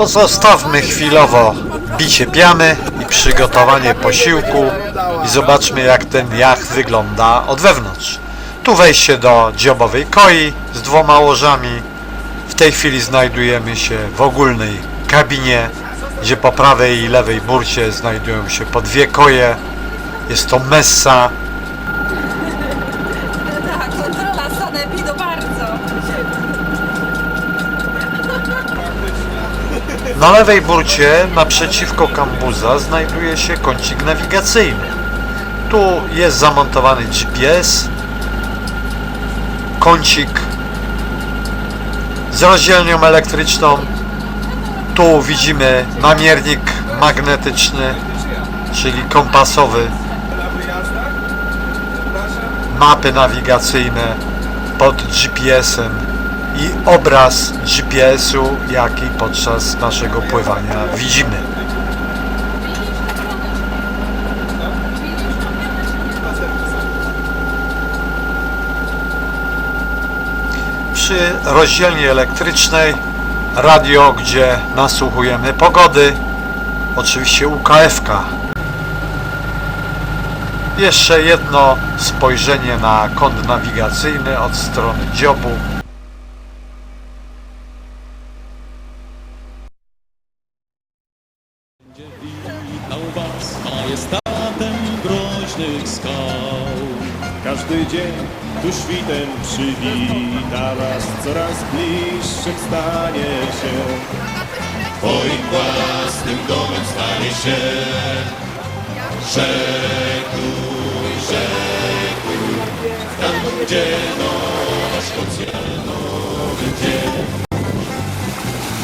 Pozostawmy chwilowo bicie piany i przygotowanie posiłku i zobaczmy jak ten jach wygląda od wewnątrz. Tu wejście do dziobowej koi z dwoma łożami. W tej chwili znajdujemy się w ogólnej kabinie, gdzie po prawej i lewej burcie znajdują się po dwie koje. Jest to messa, Tak, kontrola sanepidu bardzo. Na lewej burcie naprzeciwko kambuza znajduje się kącik nawigacyjny. Tu jest zamontowany GPS, kącik z rozdzielnią elektryczną. Tu widzimy namiernik magnetyczny, czyli kompasowy, mapy nawigacyjne pod GPS-em i obraz GPS-u, jaki podczas naszego pływania widzimy. Przy rozdzielni elektrycznej radio, gdzie nasłuchujemy pogody, oczywiście UKF-ka. Jeszcze jedno spojrzenie na kąt nawigacyjny od strony dziobu. Majestatem groźnych skał. Każdy dzień tu świtem przywita was, coraz bliższych stanie się. Twoim własnym domem stanie się. Rzekuj, rzekuj, tam gdzie nasz oceanowy dzień.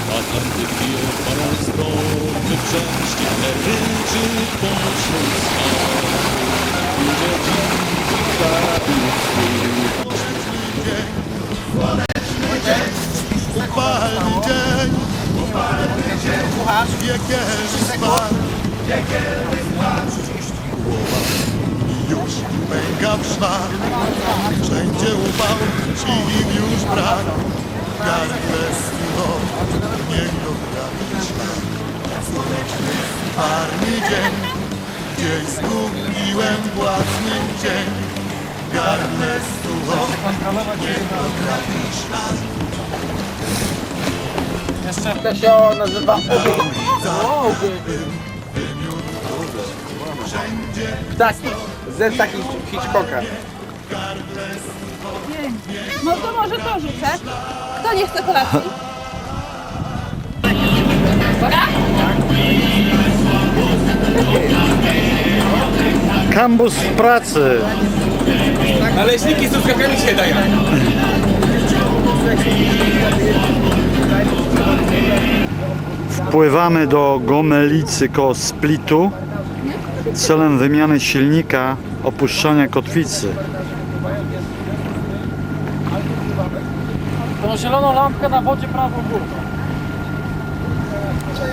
Atlantyki oparą strony brzęści, ryczy pośród skał. Ludzie dzięki Upalny dzień, piekielny smak, I już pęka w szwach, wszędzie upał, sił już brak, gardle stło, niech go trafi szlak. Słoneczny, parny dzień, gdzieś zgubiłem własny cień, gardle stło, niech go trafi szlak. To się nazywa ogień. Ptaki. Z takich Hitchcocka. No to może to rzucę. Kto nie chce kolacji? Kambus w pracy. Naleśniki z truskawkami się dają. Wpływamy do Gomelicy koło Splitu celem wymiany silnika opuszczania kotwicy. Tą zieloną lampkę na wodzie prawą górą.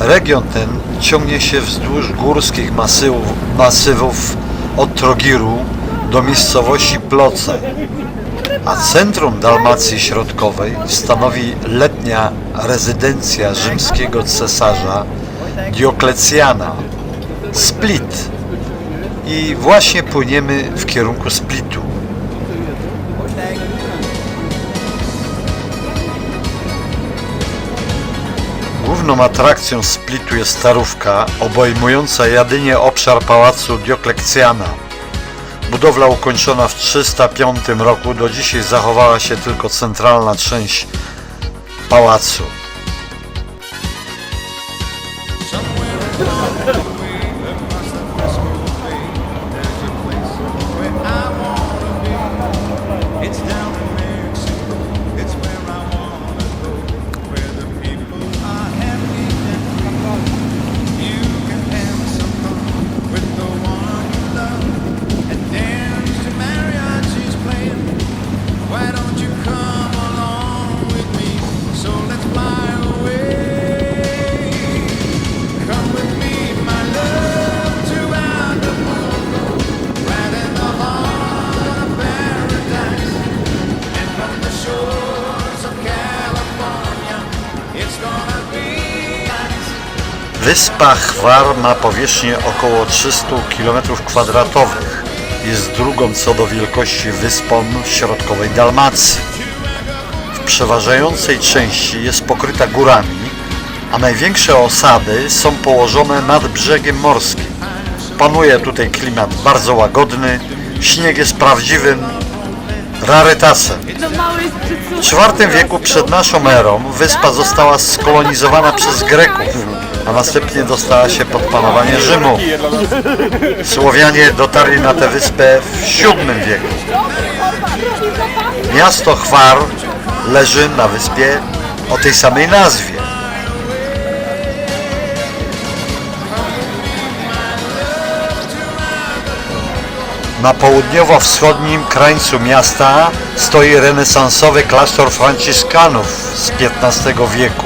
Region ten ciągnie się wzdłuż górskich masywów, masywów od Trogiru do miejscowości Ploce, a centrum Dalmacji Środkowej stanowi letnia rezydencja rzymskiego cesarza Dioklecjana, Split. I właśnie płyniemy w kierunku Splitu. Główną atrakcją Splitu jest starówka obejmująca jedynie obszar pałacu Dioklekcjana. Budowla ukończona w 305 roku, do dzisiaj zachowała się tylko centralna część pałacu. Wyspa Chwar ma powierzchnię około 300 km2. Jest drugą co do wielkości wyspą w środkowej Dalmacji. W przeważającej części jest pokryta górami, a największe osady są położone nad brzegiem morskim. Panuje tutaj klimat bardzo łagodny, śnieg jest prawdziwym rarytasem. W IV wieku przed naszą erą wyspa została skolonizowana przez Greków, a następnie dostała się pod panowanie Rzymu. Słowianie dotarli na tę wyspę w VII wieku. Miasto Chwar leży na wyspie o tej samej nazwie. Na południowo-wschodnim krańcu miasta stoi renesansowy klasztor franciskanów z XV wieku.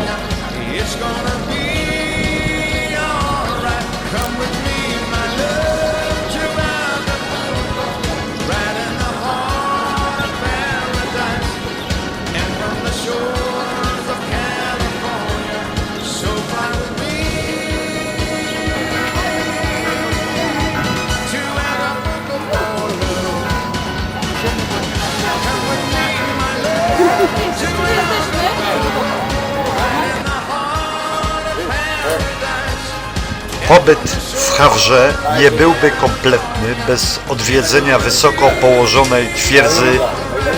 Pobyt w Hawrze nie byłby kompletny bez odwiedzenia wysoko położonej twierdzy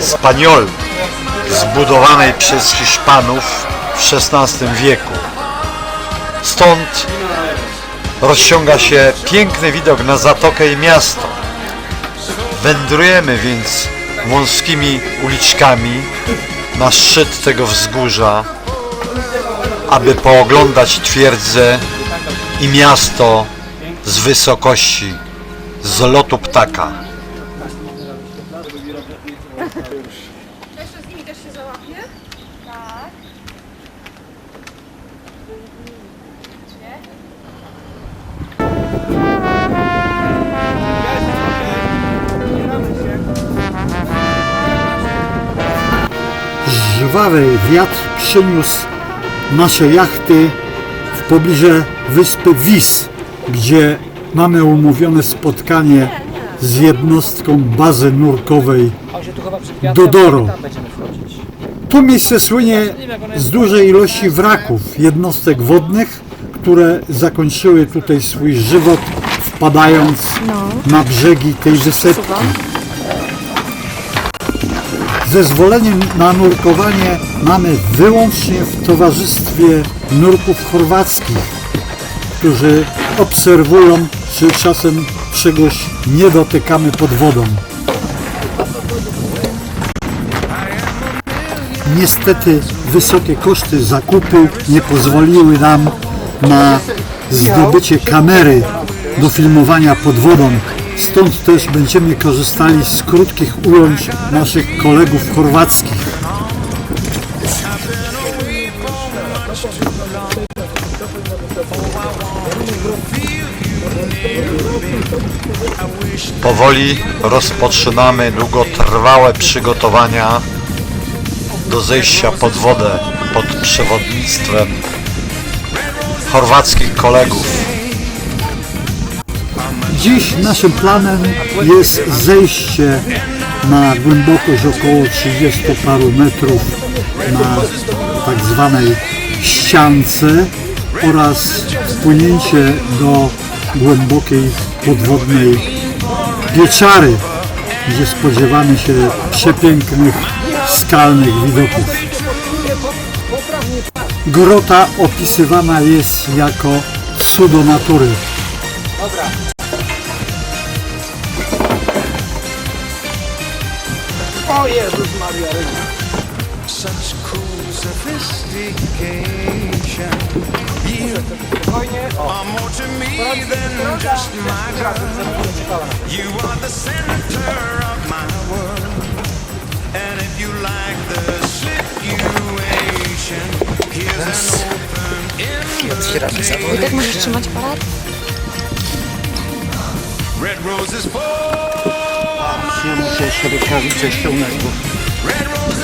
Spaniol, zbudowanej przez Hiszpanów w XVI wieku. Stąd rozciąga się piękny widok na zatokę i miasto. Wędrujemy więc wąskimi uliczkami na szczyt tego wzgórza, aby pooglądać twierdzę i miasto z wysokości, z lotu ptaka. Z. Żwawy wiatr przyniósł nasze jachty w pobliże wyspy Wis, gdzie mamy umówione spotkanie z jednostką bazy nurkowej Dodoro. To miejsce słynie z dużej ilości wraków jednostek wodnych, które zakończyły tutaj swój żywot wpadając na brzegi tej wysepki. Zezwoleniem na nurkowanie mamy wyłącznie w towarzystwie nurków chorwackich, którzy obserwują, czy czasem czegoś nie dotykamy pod wodą. Niestety wysokie koszty zakupu nie pozwoliły nam na zdobycie kamery do filmowania pod wodą. Stąd też będziemy korzystali z krótkich ujęć naszych kolegów chorwackich. Powoli rozpoczynamy długotrwałe przygotowania do zejścia pod wodę pod przewodnictwem chorwackich kolegów. Dziś naszym planem jest zejście na głębokość około 30 paru metrów na tak zwanej ściance oraz wpłynięcie do głębokiej podwodnej pieczary, gdzie spodziewamy się przepięknych skalnych widoków. Grota opisywana jest jako cudo natury. O Jezus Maria. Such cool sophistication. You are more to me than just my girl. You are the center of my world. And if you like the situation, here's an open invitation. Wojtek, możesz trzymać aparat? Red roses for Ja muszę jeszcze rękawice red roses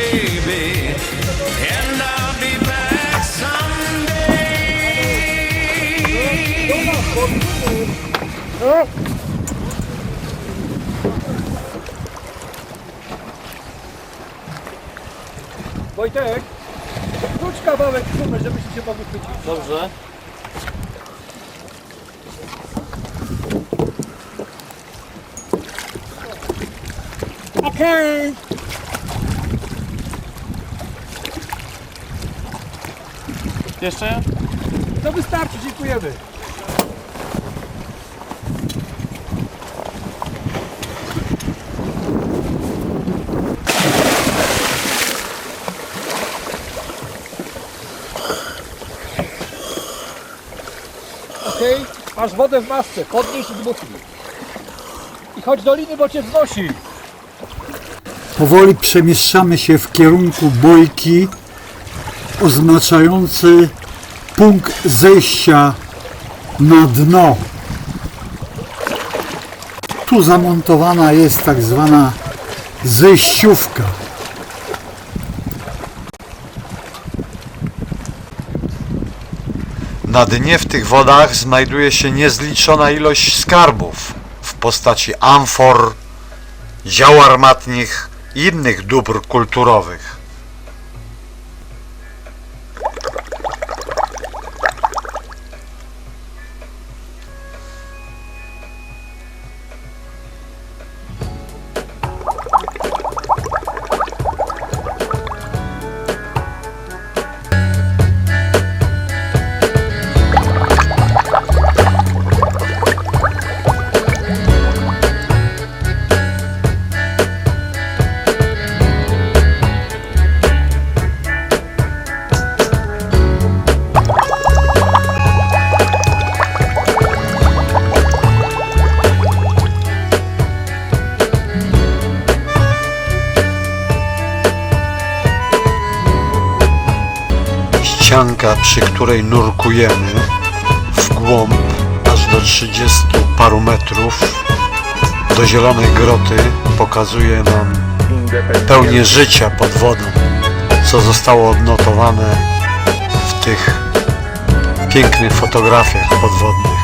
Wojtek, wróć kawałek gumy, żebyście się mogli chwycić. Dobrze. Okej. Jeszcze? To wystarczy, dziękujemy. Okej, masz wodę w masce, podnieś i dmuchnij. I chodź do liny, bo cię wznosi. Powoli przemieszczamy się w kierunku bojki oznaczający punkt zejścia na dno. Tu zamontowana jest tak zwana zejściówka. Na dnie w tych wodach znajduje się niezliczona ilość skarbów w postaci amfor, dział armatnich i innych dóbr kulturowych. Ścianka, przy której nurkujemy w głąb aż do 30 paru metrów do zielonej groty pokazuje nam pełnię życia pod wodą, co zostało odnotowane w tych pięknych fotografiach podwodnych.